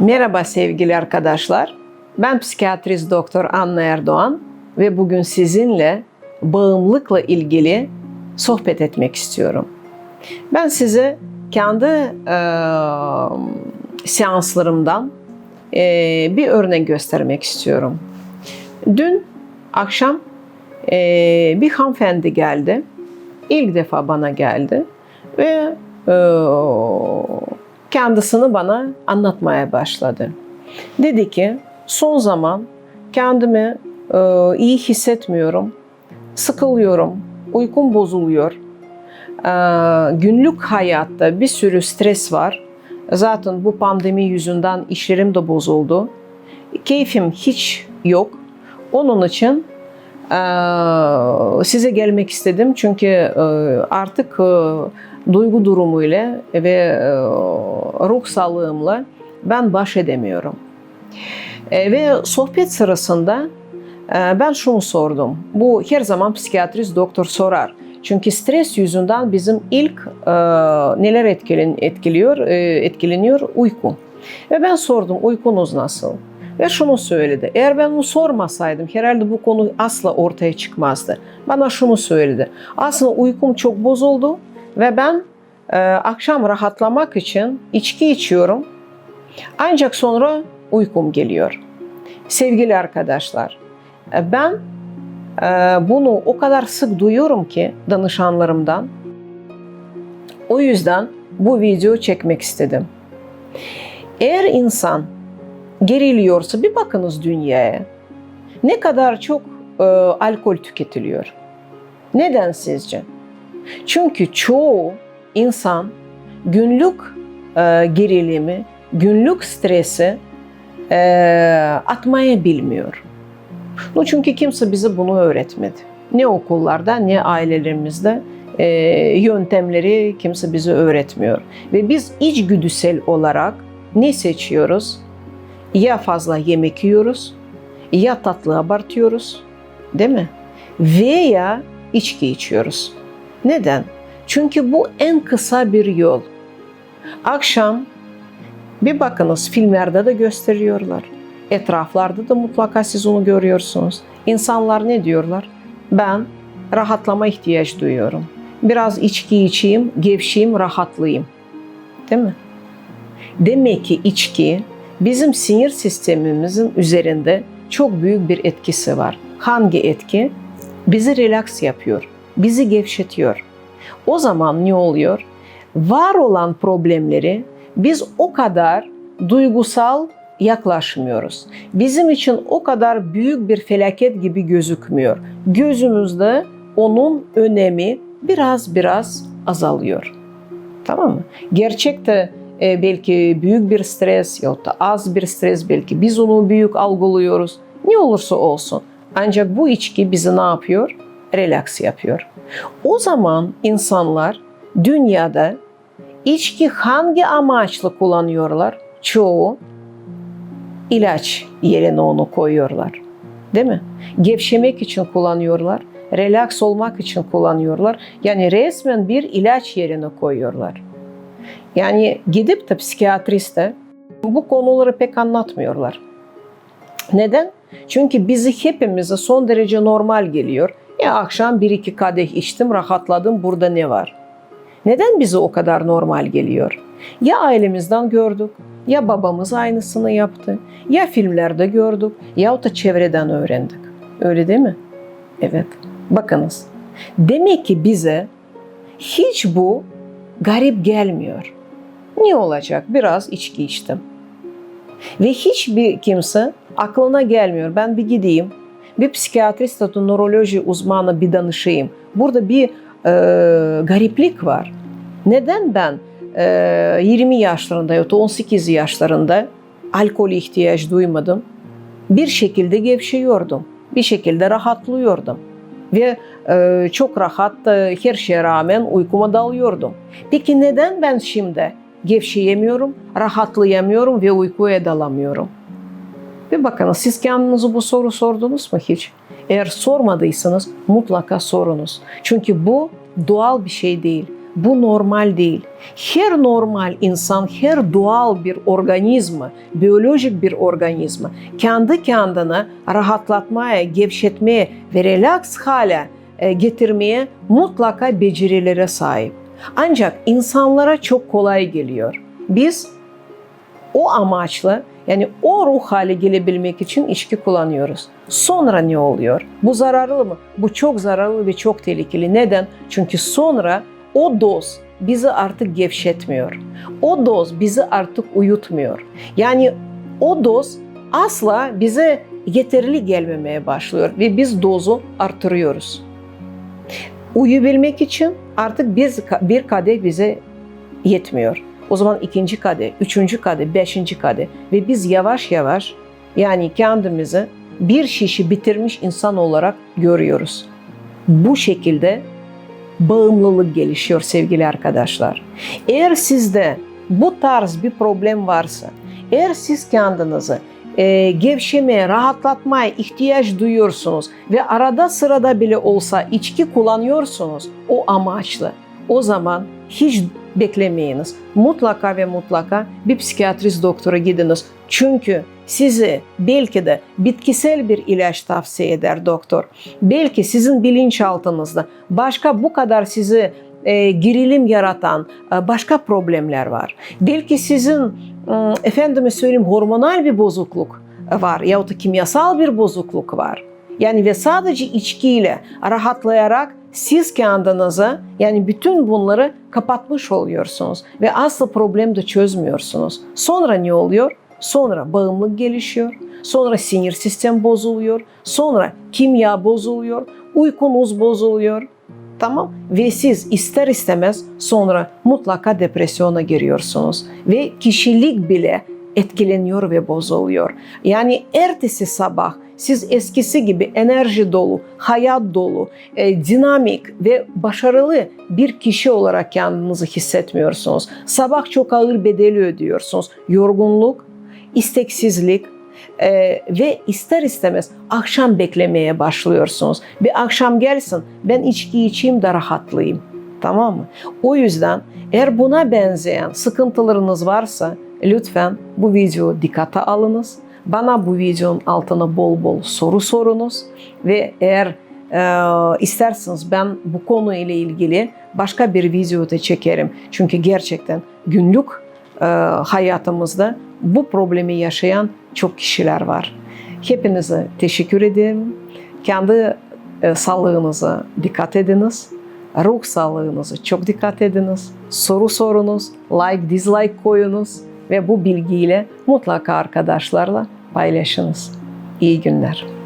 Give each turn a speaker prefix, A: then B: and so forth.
A: Merhaba sevgili arkadaşlar. Ben psikiyatrist doktor Anna Erdoğan ve bugün sizinle bağımlılıkla ilgili sohbet etmek istiyorum. Ben size kendi e, seanslarımdan e, bir örnek göstermek istiyorum. Dün akşam e, bir hanımefendi geldi. İlk defa bana geldi ve e, kendisini bana anlatmaya başladı. Dedi ki son zaman kendimi e, iyi hissetmiyorum, sıkılıyorum, uykum bozuluyor. E, günlük hayatta bir sürü stres var. Zaten bu pandemi yüzünden işlerim de bozuldu. Keyfim hiç yok. Onun için size gelmek istedim çünkü e, artık e, duygu durumuyla ve e, ruh sağlığımla ben baş edemiyorum. Ve sohbet sırasında ben şunu sordum. Bu her zaman psikiyatrist doktor sorar. Çünkü stres yüzünden bizim ilk neler etkilen, etkiliyor, etkileniyor? Uyku. Ve ben sordum uykunuz nasıl? Ve şunu söyledi. Eğer ben bunu sormasaydım herhalde bu konu asla ortaya çıkmazdı. Bana şunu söyledi. Aslında uykum çok bozuldu ve ben e, akşam rahatlamak için içki içiyorum. Ancak sonra uykum geliyor. Sevgili arkadaşlar, e, ben e, bunu o kadar sık duyuyorum ki danışanlarımdan. O yüzden bu video çekmek istedim. Eğer insan geriliyorsa bir bakınız dünyaya. Ne kadar çok e, alkol tüketiliyor. Neden sizce? Çünkü çoğu insan günlük e, gerilimi, günlük stresi e, atmaya bilmiyor. Bu çünkü kimse bize bunu öğretmedi. Ne okullarda ne ailelerimizde e, yöntemleri kimse bize öğretmiyor. Ve biz içgüdüsel olarak ne seçiyoruz? Ya fazla yemek yiyoruz, ya tatlı abartıyoruz, değil mi? Veya içki içiyoruz. Neden? Çünkü bu en kısa bir yol. Akşam bir bakınız filmlerde de gösteriyorlar. Etraflarda da mutlaka siz onu görüyorsunuz. İnsanlar ne diyorlar? Ben rahatlama ihtiyaç duyuyorum. Biraz içki içeyim, gevşeyim, rahatlayayım. Değil mi? Demek ki içki bizim sinir sistemimizin üzerinde çok büyük bir etkisi var. Hangi etki? Bizi relax yapıyor, bizi gevşetiyor. O zaman ne oluyor? Var olan problemleri biz o kadar duygusal yaklaşmıyoruz. Bizim için o kadar büyük bir felaket gibi gözükmüyor. Gözümüzde onun önemi biraz biraz azalıyor. Tamam mı? Gerçekte e, belki büyük bir stres ya da az bir stres belki biz onu büyük algılıyoruz. Ne olursa olsun. Ancak bu içki bizi ne yapıyor? Relax yapıyor. O zaman insanlar dünyada içki hangi amaçla kullanıyorlar? Çoğu ilaç yerine onu koyuyorlar. Değil mi? Gevşemek için kullanıyorlar. Relax olmak için kullanıyorlar. Yani resmen bir ilaç yerine koyuyorlar. Yani gidip de psikiyatriste bu konuları pek anlatmıyorlar. Neden? Çünkü bizi hepimize son derece normal geliyor. Ya akşam bir iki kadeh içtim, rahatladım, burada ne var? Neden bize o kadar normal geliyor? Ya ailemizden gördük, ya babamız aynısını yaptı, ya filmlerde gördük, ya da çevreden öğrendik. Öyle değil mi? Evet. Bakınız. Demek ki bize hiç bu garip gelmiyor. Ne olacak? Biraz içki içtim. Ve hiçbir kimse aklına gelmiyor. Ben bir gideyim, bir psikiyatrist ya da nöroloji uzmanı bir danışayım. Burada bir e, gariplik var. Neden ben e, 20 yaşlarında ya da 18 yaşlarında alkol ihtiyaç duymadım? Bir şekilde gevşeyordum. Bir şekilde rahatlıyordum. Ve e, çok rahat e, her şeye rağmen uykuma dalıyordum. Peki neden ben şimdi gevşeyemiyorum, rahatlayamıyorum ve uykuya dalamıyorum? Bir bakın siz kendinize bu soru sordunuz mu hiç? Eğer sormadıysanız mutlaka sorunuz. Çünkü bu doğal bir şey değil. Bu normal değil. Her normal insan, her doğal bir organizma, biyolojik bir organizma kendi kendine rahatlatmaya, gevşetmeye ve relax hale e, getirmeye mutlaka becerilere sahip. Ancak insanlara çok kolay geliyor. Biz o amaçla yani o ruh hale gelebilmek için içki kullanıyoruz. Sonra ne oluyor? Bu zararlı mı? Bu çok zararlı ve çok tehlikeli. Neden? Çünkü sonra o doz bizi artık gevşetmiyor. O doz bizi artık uyutmuyor. Yani o doz asla bize yeterli gelmemeye başlıyor ve biz dozu artırıyoruz. Uyuyabilmek için artık biz bir kadeh bize yetmiyor. O zaman ikinci kadeh, üçüncü kadeh, beşinci kadeh ve biz yavaş yavaş yani kendimizi bir şişi bitirmiş insan olarak görüyoruz. Bu şekilde bağımlılık gelişiyor sevgili arkadaşlar. Eğer sizde bu tarz bir problem varsa, eğer siz kendinizi e, gevşemeye, rahatlatmaya ihtiyaç duyuyorsunuz ve arada sırada bile olsa içki kullanıyorsunuz o amaçla, o zaman hiç beklemeyiniz. Mutlaka ve mutlaka bir psikiyatrist doktora gidiniz. Çünkü sizi belki de bitkisel bir ilaç tavsiye eder doktor. Belki sizin bilinçaltınızda başka bu kadar sizi e, gerilim yaratan e, başka problemler var. Belki sizin e, efendime söyleyeyim hormonal bir bozukluk var yahut da kimyasal bir bozukluk var. Yani ve sadece içkiyle rahatlayarak siz kendinize yani bütün bunları kapatmış oluyorsunuz ve asıl problemi de çözmüyorsunuz. Sonra ne oluyor? Sonra bağımlılık gelişiyor. Sonra sinir sistem bozuluyor. Sonra kimya bozuluyor. Uykunuz bozuluyor. Tamam ve siz ister istemez sonra mutlaka depresyona giriyorsunuz ve kişilik bile etkileniyor ve bozuluyor. Yani ertesi sabah siz eskisi gibi enerji dolu, hayat dolu, e, dinamik ve başarılı bir kişi olarak kendinizi hissetmiyorsunuz. Sabah çok ağır bedeli ödüyorsunuz. Yorgunluk, isteksizlik, ee, ve ister istemez akşam beklemeye başlıyorsunuz. Bir akşam gelsin ben içki içeyim de rahatlayayım. Tamam mı? O yüzden eğer buna benzeyen sıkıntılarınız varsa lütfen bu videoyu dikkate alınız. Bana bu videonun altına bol bol soru sorunuz ve eğer e, isterseniz ben bu konu ile ilgili başka bir video da çekerim. Çünkü gerçekten günlük e, hayatımızda bu problemi yaşayan çok kişiler var. Hepinize teşekkür ederim. Kendi e, sağlığınıza dikkat ediniz. Ruh sağlığınıza çok dikkat ediniz. Soru sorunuz, like, dislike koyunuz ve bu bilgiyle mutlaka arkadaşlarla paylaşınız. İyi günler.